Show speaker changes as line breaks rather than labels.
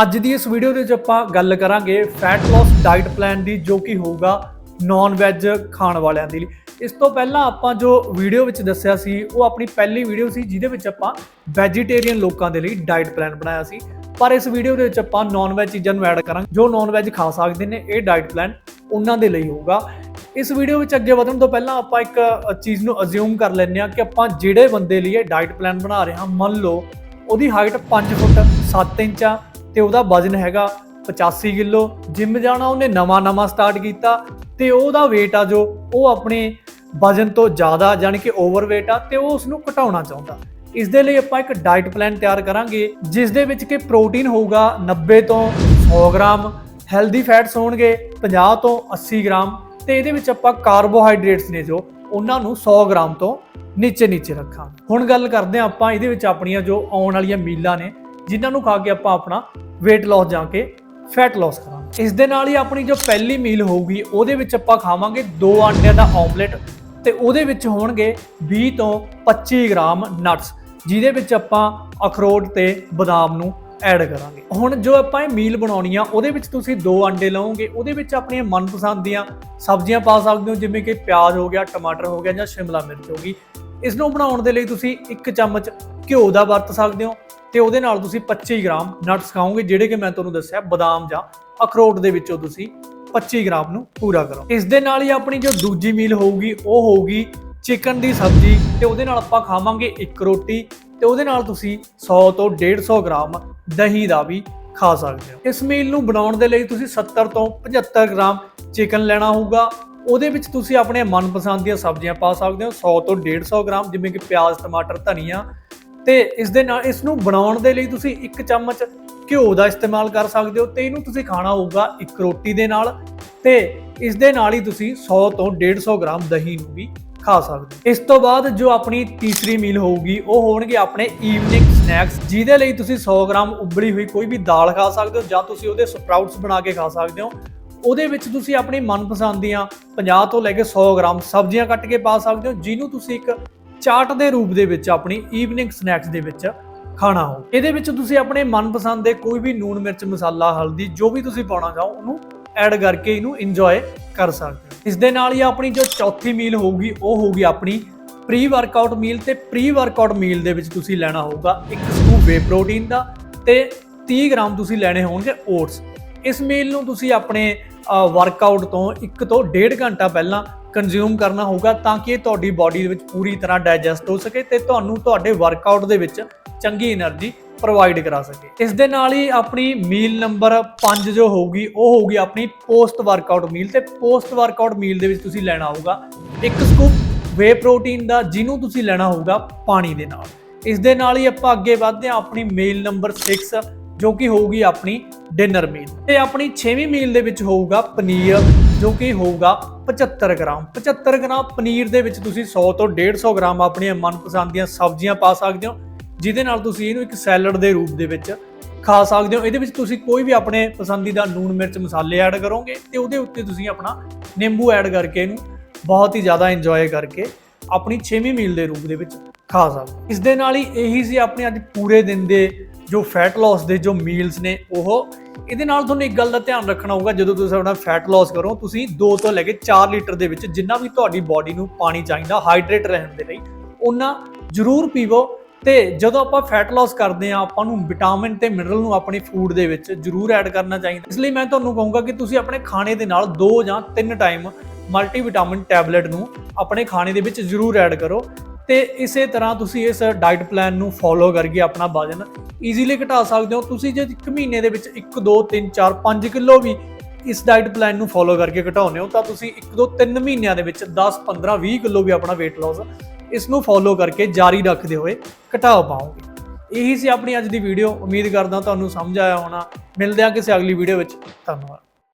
ਅੱਜ ਦੀ ਇਸ ਵੀਡੀਓ ਦੇ ਵਿੱਚ ਆਪਾਂ ਗੱਲ ਕਰਾਂਗੇ ਫੈਟ ਲਾਸ ਡਾਈਟ ਪਲਾਨ ਦੀ, ਜੋ ਕਿ ਹੋਊਗਾ ਨਾਨ ਵੈਜ ਖਾਣ ਵਾਲਿਆਂ ਦੇ ਲਈ। ਇਸ ਤੋਂ ਪਹਿਲਾਂ ਆਪਾਂ ਜੋ ਵੀਡੀਓ ਵਿੱਚ ਦੱਸਿਆ ਸੀ, ਉਹ ਆਪਣੀ ਪਹਿਲੀ ਵੀਡੀਓ ਸੀ, ਜਿਹਦੇ ਵਿੱਚ ਆਪਾਂ ਵੈਜੀਟੇਰੀਅਨ ਲੋਕਾਂ ਦੇ ਲਈ ਡਾਈਟ ਪਲਾਨ ਬਣਾਇਆ ਸੀ। ਪਰ ਇਸ ਵੀਡੀਓ ਦੇ ਵਿੱਚ ਆਪਾਂ ਨਾਨ ਵੈਜ ਚੀਜ਼ਾਂ ਨੂੰ ਐਡ ਕਰਾਂਗੇ। ਜੋ ਨਾਨ ਵੈਜ ਖਾ ਸਕਦੇ ਨੇ, ਇਹ ਡਾਈਟ ਪਲਾਨ ਉਹਨਾਂ ਦੇ ਲਈ ਹੋਊਗਾ। ਇਸ ਵੀਡੀਓ ਵਿੱਚ ਅੱਗੇ ਵਧਣ ਤੋਂ ਪਹਿਲਾਂ ਆਪਾਂ ਇੱਕ ਚੀਜ਼ ਨੂੰ ਅਸਿਊਮ ਕਰ ਲੈਂਦੇ ਹਾਂ ਕਿ ਆਪਾਂ ਜਿਹੜੇ ਬੰਦੇ ਲਈ ਇਹ ਡਾਈਟ ਪਲਾਨ ਬਣਾ ਰਹੇ ਹਾਂ, ਮੰਨ ਲਓ ਉਹਦੀ ਹਾਈਟ 5 ਫੁੱਟ 7 ਇੰਚ ਆ ਤੇ ਉਹਦਾ ਵਜ਼ਨ ਹੈਗਾ 85 ਕਿਲੋ। ਜਿਮ ਜਾਣਾ, ਉਹਨੇ ਨਵਾਂ ਨਵਾਂ ਸਟਾਰਟ ਕੀਤਾ ਤੇ ਉਹਦਾ weight ਆ ਜੋ, ਉਹ ਆਪਣੇ ਵਜ਼ਨ ਤੋਂ ਜ਼ਿਆਦਾ ਯਾਨੀ ਕਿ ਓਵਰਵੇਟ ਆ ਤੇ ਉਹ ਉਸ ਨੂੰ ਘਟਾਉਣਾ ਚਾਹੁੰਦਾ। ਇਸ ਦੇ ਲਈ ਆਪਾਂ ਇੱਕ ਡਾਈਟ ਪਲਾਨ ਤਿਆਰ ਕਰਾਂਗੇ, ਜਿਸ ਦੇ ਵਿੱਚ ਕਿ ਪ੍ਰੋਟੀਨ ਹੋਊਗਾ 90 ਤੋਂ 100 ਗ੍ਰਾਮ ਹੈਲਦੀ ਫੈਟਸ ਹੋਣਗੇ 50 ਤੋਂ 80 ਗ੍ਰਾਮ ਤੇ ਇਹਦੇ ਵਿੱਚ ਆਪਾਂ ਕਾਰਬੋਹਾਈਡਰੇਟਸ ਨੇ ਜੋ, ਉਹਨਾਂ ਨੂੰ 100 ਗ੍ਰਾਮ ਤੋਂ ਨੀਚੇ ਨੀਚੇ ਰੱਖਾਂ ਹੁਣ ਗੱਲ ਕਰਦੇ ਹਾਂ ਆਪਾਂ, ਇਹਦੇ ਵਿੱਚ ਆਪਣੀਆਂ ਜੋ ਆਉਣ ਵਾਲੀਆਂ ਮੀਲਾਂ ਨੇ, ਜਿਨ੍ਹਾਂ ਨੂੰ ਖਾ ਕੇ ਆਪਾਂ ਆਪਣਾ weight loss ਜਾਂ ਕੇ ਫੈਟ ਲਾਸ ਕਰਾਂਗੇ ਇਸ ਦੇ ਨਾਲ ਹੀ ਆਪਣੀ ਜੋ ਪਹਿਲੀ ਮੀਲ ਹੋਊਗੀ, ਉਹਦੇ ਵਿੱਚ ਆਪਾਂ ਖਾਵਾਂਗੇ ਦੋ ਆਂਡਿਆਂ ਦਾ ਆਮਲੇਟ ਤੇ ਉਹਦੇ ਵਿੱਚ ਹੋਣਗੇ 20 ਤੋਂ 25 ਗ੍ਰਾਮ ਨਟਸ ਜਿਹਦੇ ਵਿੱਚ ਆਪਾਂ ਅਖਰੋਟ ਤੇ ਬਦਾਮ ਨੂੰ ਐਡ ਕਰਾਂਗੇ। ਹੁਣ ਜੋ ਆਪਾਂ ਇਹ ਮੀਲ ਬਣਾਉਣੀ ਆ, ਉਹਦੇ ਵਿੱਚ ਤੁਸੀਂ ਦੋ ਆਂਡੇ ਲਓਗੇ ਉਹਦੇ ਵਿੱਚ ਆਪਣੀਆਂ ਮਨਪਸੰਦ ਦੀਆਂ ਸਬਜ਼ੀਆਂ ਪਾ ਸਕਦੇ ਹੋ, ਜਿਵੇਂ ਕਿ ਪਿਆਜ਼ ਹੋ ਗਿਆ, ਟਮਾਟਰ ਹੋ ਗਿਆ ਜਾਂ ਸ਼ਿਮਲਾ ਮਿਰਚ ਹੋ ਗਈ। ਇਸ ਨੂੰ ਬਣਾਉਣ ਦੇ ਲਈ ਤੁਸੀਂ ਇੱਕ ਚਮਚ ਘਿਓ ਦਾ ਵਰਤ ਸਕਦੇ ਹੋ ਤੇ ਉਹਦੇ ਨਾਲ ਤੁਸੀਂ 25 ਗ੍ਰਾਮ ਨਟਸ ਖਾਓਗੇ, ਜਿਹੜੇ ਕਿ ਮੈਂ ਤੁਹਾਨੂੰ ਦੱਸਿਆ ਬਦਾਮ ਜਾਂ ਅਖਰੋਟ ਦੇ ਵਿੱਚੋਂ ਤੁਸੀਂ 25 ਗ੍ਰਾਮ ਨੂੰ ਪੂਰਾ ਕਰੋ। ਇਸ ਦੇ ਨਾਲ ਹੀ ਆਪਣੀ ਜੋ ਦੂਜੀ ਮੀਲ ਹੋਊਗੀ, ਉਹ ਹੋਊਗੀ ਚਿਕਨ ਦੀ ਸਬਜ਼ੀ ਤੇ ਉਹਦੇ ਨਾਲ ਆਪਾਂ ਖਾਵਾਂਗੇ ਇੱਕ ਰੋਟੀ ਤੇ ਉਹਦੇ ਨਾਲ ਤੁਸੀਂ 100 ਤੋਂ 150 ਗ੍ਰਾਮ ਦਹੀਂ ਦਾ ਵੀ ਖਾ ਸਕਦੇ ਹੋ। ਇਸ ਮੀਲ ਨੂੰ ਬਣਾਉਣ ਦੇ ਲਈ ਤੁਸੀਂ 70 ਤੋਂ 75 ਗ੍ਰਾਮ ਚਿਕਨ ਲੈਣਾ ਹੋਊਗਾ। ਉਹਦੇ ਵਿੱਚ ਤੁਸੀਂ ਆਪਣੇ ਮਨਪਸੰਦ ਦੀਆਂ ਸਬਜ਼ੀਆਂ ਪਾ ਸਕਦੇ ਹੋ 100 ਤੋਂ 150 ਗ੍ਰਾਮ ਜਿਵੇਂ ਕਿ ਪਿਆਜ਼, ਟਮਾਟਰ, ਧਨੀਆ ਤੇ ਇਸ ਦੇ ਨਾਲ ਇਸ ਨੂੰ ਬਣਾਉਣ ਦੇ ਲਈ ਤੁਸੀਂ ਇੱਕ ਚਮਚ ਘਿਓ ਦਾ ਇਸਤੇਮਾਲ ਕਰ ਸਕਦੇ ਹੋ ਤੇ ਇਹਨੂੰ ਤੁਸੀਂ ਖਾਣਾ ਹੋਊਗਾ ਇੱਕ ਰੋਟੀ ਦੇ ਨਾਲ ਤੇ ਇਸ ਦੇ ਨਾਲ ਹੀ ਤੁਸੀਂ 100 ਤੋਂ 150 ਗ੍ਰਾਮ ਦਹੀਂ ਨੂੰ ਵੀ ਖਾ ਸਕਦੇ ਹੋ। ਇਸ ਤੋਂ ਬਾਅਦ ਜੋ ਆਪਣੀ ਤੀਸਰੀ ਮੀਲ ਹੋਊਗੀ, ਉਹ ਹੋਣਗੇ ਆਪਣੇ ਈਵਨਿੰਗ ਸਨੈਕਸ ਜਿਹਦੇ ਲਈ ਤੁਸੀਂ 100 ਗ੍ਰਾਮ ਉਬਲੀ ਹੋਈ ਕੋਈ ਵੀ ਦਾਲ ਖਾ ਸਕਦੇ ਹੋ ਜਾਂ ਤੁਸੀਂ ਉਹਦੇ ਸਪਰਾਊਟਸ ਬਣਾ ਕੇ ਖਾ ਸਕਦੇ ਹੋ। ਉਹਦੇ ਵਿੱਚ ਤੁਸੀਂ ਆਪਣੀ ਮਨਪਸੰਦ ਦੀਆਂ 50 ਤੋਂ ਲੈ ਕੇ 100 ਗ੍ਰਾਮ ਸਬਜ਼ੀਆਂ ਕੱਟ ਕੇ ਪਾ ਸਕਦੇ ਹੋ, ਜਿਹਨੂੰ ਤੁਸੀਂ ਇੱਕ ਚਾਟ ਦੇ ਰੂਪ ਦੇ ਵਿੱਚ ਆਪਣੀ ਈਵਨਿੰਗ ਸਨੈਕਸ ਦੇ ਵਿੱਚ ਖਾਣਾ ਹੋ। ਇਹਦੇ ਵਿੱਚ ਤੁਸੀਂ ਆਪਣੇ ਮਨਪਸੰਦ ਦੇ ਕੋਈ ਵੀ ਨੂਨ ਮਿਰਚ ਮਸਾਲਾ, ਹਲਦੀ, ਜੋ ਵੀ ਤੁਸੀਂ ਪਾਉਣਾ ਚਾਹੋ, ਉਹਨੂੰ ਐਡ ਕਰਕੇ ਇਹਨੂੰ ਇੰਜੋਏ ਕਰ ਸਕਦੇ ਹੋ। ਇਸ ਦੇ ਨਾਲ ਹੀ ਆਪਣੀ ਜੋ ਚੌਥੀ ਮੀਲ ਹੋਊਗੀ, ਉਹ ਹੋਊਗੀ ਆਪਣੀ ਪ੍ਰੀ ਵਰਕਆਊਟ ਮੀਲ ਤੇ ਪ੍ਰੀ ਵਰਕਆਊਟ ਮੀਲ ਦੇ ਵਿੱਚ ਤੁਸੀਂ ਲੈਣਾ ਹੋਊਗਾ ਇੱਕ ਸਕੂਪ ਵੇ ਪ੍ਰੋਟੀਨ ਦਾ ਤੇ 30 ਗ੍ਰਾਮ ਤੁਸੀਂ ਲੈਣੇ ਹੋਣਗੇ ਓਟਸ ਇਸ ਮੀਲ ਨੂੰ ਤੁਸੀਂ ਆਪਣੇ ਵਰਕਆਊਟ ਤੋਂ 1 ਤੋਂ 1.5 ਘੰਟਾ ਪਹਿਲਾਂ ਕੰਜ਼ਿਊਮ ਕਰਨਾ ਹੋਊਗਾ ਤਾਂ ਕਿ ਇਹ ਤੁਹਾਡੀ ਬਾਡੀ ਦੇ ਵਿੱਚ ਪੂਰੀ ਤਰ੍ਹਾਂ ਡਾਈਜੈਸਟ ਹੋ ਸਕੇ ਤੇ ਤੁਹਾਨੂੰ ਤੁਹਾਡੇ ਵਰਕਆਊਟ ਦੇ ਵਿੱਚ ਚੰਗੀ એનર્ਜੀ ਪ੍ਰੋਵਾਈਡ ਕਰਾ ਸਕੇ। ਇਸ ਦੇ ਨਾਲ ਹੀ ਆਪਣੀ ਮੀਲ ਨੰਬਰ 5 ਜੋ ਹੋਊਗੀ, ਉਹ ਹੋਊਗੀ ਆਪਣੀ ਪੋਸਟ ਵਰਕਆਊਟ ਮੀਲ ਤੇ ਪੋਸਟ ਵਰਕਆਊਟ ਮੀਲ ਦੇ ਵਿੱਚ ਤੁਸੀਂ ਲੈਣਾ ਹੋਊਗਾ ਇੱਕ ਸਕੂਪ ਵੇ ਪ੍ਰੋਟੀਨ ਦਾ, ਜਿਹਨੂੰ ਤੁਸੀਂ ਲੈਣਾ ਹੋਊਗਾ ਪਾਣੀ ਦੇ ਨਾਲ। ਇਸ ਦੇ ਨਾਲ ਹੀ ਆਪਾਂ ਅੱਗੇ ਵਧਦੇ ਹਾਂ ਆਪਣੀ ਮੀਲ ਨੰਬਰ 6 ਜੋ ਕਿ ਹੋਊਗੀ ਆਪਣੀ ਡਿਨਰ ਮੀਲ ਤੇ ਆਪਣੀ 6ਵੀਂ ਮੀਲ ਦੇ ਵਿੱਚ ਹੋਊਗਾ ਪਨੀਰ। ਜੋ ਕਿ ਹੋਊਗਾ 75 ਗ੍ਰਾਮ। 75 ਗ੍ਰਾਮ ਪਨੀਰ ਦੇ ਵਿੱਚ ਤੁਸੀਂ 100 ਤੋਂ 150 ਗ੍ਰਾਮ ਆਪਣੀਆਂ ਮਨਪਸੰਦ ਦੀਆਂ ਸਬਜ਼ੀਆਂ ਪਾ ਸਕਦੇ ਹੋ, ਜਿਹਦੇ ਨਾਲ ਤੁਸੀਂ ਇਹਨੂੰ ਇੱਕ ਸੈਲਡ ਦੇ ਰੂਪ ਦੇ ਵਿੱਚ ਖਾ ਸਕਦੇ ਹੋ। ਇਹਦੇ ਵਿੱਚ ਤੁਸੀਂ ਕੋਈ ਵੀ ਆਪਣੇ ਪਸੰਦੀਦਾ ਲੂਣ ਮਿਰਚ ਮਸਾਲੇ ਐਡ ਕਰੋਗੇ ਤੇ ਉਹਦੇ ਉੱਤੇ ਤੁਸੀਂ ਆਪਣਾ ਨਿੰਬੂ ਐਡ ਕਰਕੇ ਇਹਨੂੰ ਬਹੁਤ ਹੀ ਜ਼ਿਆਦਾ ਇੰਜੋਏ ਕਰਕੇ ਆਪਣੀ 6ਵੀਂ ਮੀਲ ਦੇ ਰੂਪ ਦੇ ਵਿੱਚ ਖਾ ਸਕਦੇ ਇਸ ਦੇ ਨਾਲ ਹੀ ਇਹੀ ਸੀ ਆਪਣੇ ਅੱਜ ਪੂਰੇ ਦਿਨ ਦੇ ਜੋ ਫੈਟ ਲਾਸ ਦੇ ਜੋ ਮੀਲਸ ਨੇ ਉਹ। ਇਹਦੇ ਨਾਲ ਤੁਹਾਨੂੰ ਇੱਕ ਗੱਲ ਦਾ ਧਿਆਨ ਰੱਖਣਾ ਹੋਊਗਾ, ਜਦੋਂ ਤੁਸੀਂ ਆਪਣਾ ਫੈਟ ਲਾਸ ਕਰੋ, ਤੁਸੀਂ 2 ਤੋਂ ਲੈ ਕੇ 4 ਲੀਟਰ ਦੇ ਵਿੱਚ ਜਿੰਨਾ ਵੀ ਤੁਹਾਡੀ ਬਾਡੀ ਨੂੰ ਪਾਣੀ ਚਾਹੀਦਾ ਹਾਈਡਰੇਟ ਰਹਿਣ ਦੇ ਲਈ ਉਹਨਾਂ ਜ਼ਰੂਰ ਪੀਵੋ। ਤੇ ਜਦੋਂ ਆਪਾਂ ਫੈਟ ਲਾਸ ਕਰਦੇ ਆ ਆਪਾਂ ਨੂੰ ਵਿਟਾਮਿਨ ਤੇ ਮਿਨਰਲ ਨੂੰ ਆਪਣੀ ਫੂਡ ਦੇ ਵਿੱਚ ਜ਼ਰੂਰ ਐਡ ਕਰਨਾ ਚਾਹੀਦਾ। ਇਸ ਲਈ ਮੈਂ ਤੁਹਾਨੂੰ ਕਹੂੰਗਾ ਕਿ ਤੁਸੀਂ ਆਪਣੇ ਖਾਣੇ ਦੇ ਨਾਲ 2 ਜਾਂ 3 ਟਾਈਮ ਮਲਟੀ ਵਿਟਾਮਿਨ ਟੈਬਲੇਟ ਨੂੰ ਆਪਣੇ ਖਾਣੇ ਦੇ ਵਿੱਚ ਜ਼ਰੂਰ ਐਡ ਕਰੋ। ਤੇ ਇਸੇ ਤਰ੍ਹਾਂ ਤੁਸੀਂ ਇਸ ਡਾਈਟ ਪਲਾਨ ਨੂੰ ਫੋਲੋ ਕਰਕੇ ਆਪਣਾ ਵਜ਼ਨ ਈਜ਼ੀਲੀ ਘਟਾ ਸਕਦੇ ਹੋ। ਤੁਸੀਂ ਜੇ ਇੱਕ ਮਹੀਨੇ ਦੇ ਵਿੱਚ 1 2 3 4 5 ਕਿਲੋ ਵੀ ਇਸ ਡਾਈਟ ਪਲਾਨ ਨੂੰ ਫੋਲੋ ਕਰਕੇ ਘਟਾਉਂਦੇ ਹੋ, ਤਾਂ ਤੁਸੀਂ 1 2 3 ਮਹੀਨਿਆਂ ਦੇ ਵਿੱਚ 10 15 20 ਕਿਲੋ ਵੀ ਆਪਣਾ weight loss ਇਸ ਨੂੰ ਫੋਲੋ ਕਰਕੇ ਜਾਰੀ ਰੱਖਦੇ ਹੋਏ ਘਟਾ ਪਾਓਗੇ। ਇਹੀ ਸੀ ਆਪਣੀ ਅੱਜ ਦੀ ਵੀਡੀਓ ਉਮੀਦ ਕਰਦਾ ਤੁਹਾਨੂੰ ਸਮਝ ਆਇਆ ਹੋਣਾ। ਮਿਲਦੇ ਹਾਂ ਕਿਸੇ ਅਗਲੀ ਵੀਡੀਓ ਵਿੱਚ। ਧੰਨਵਾਦ।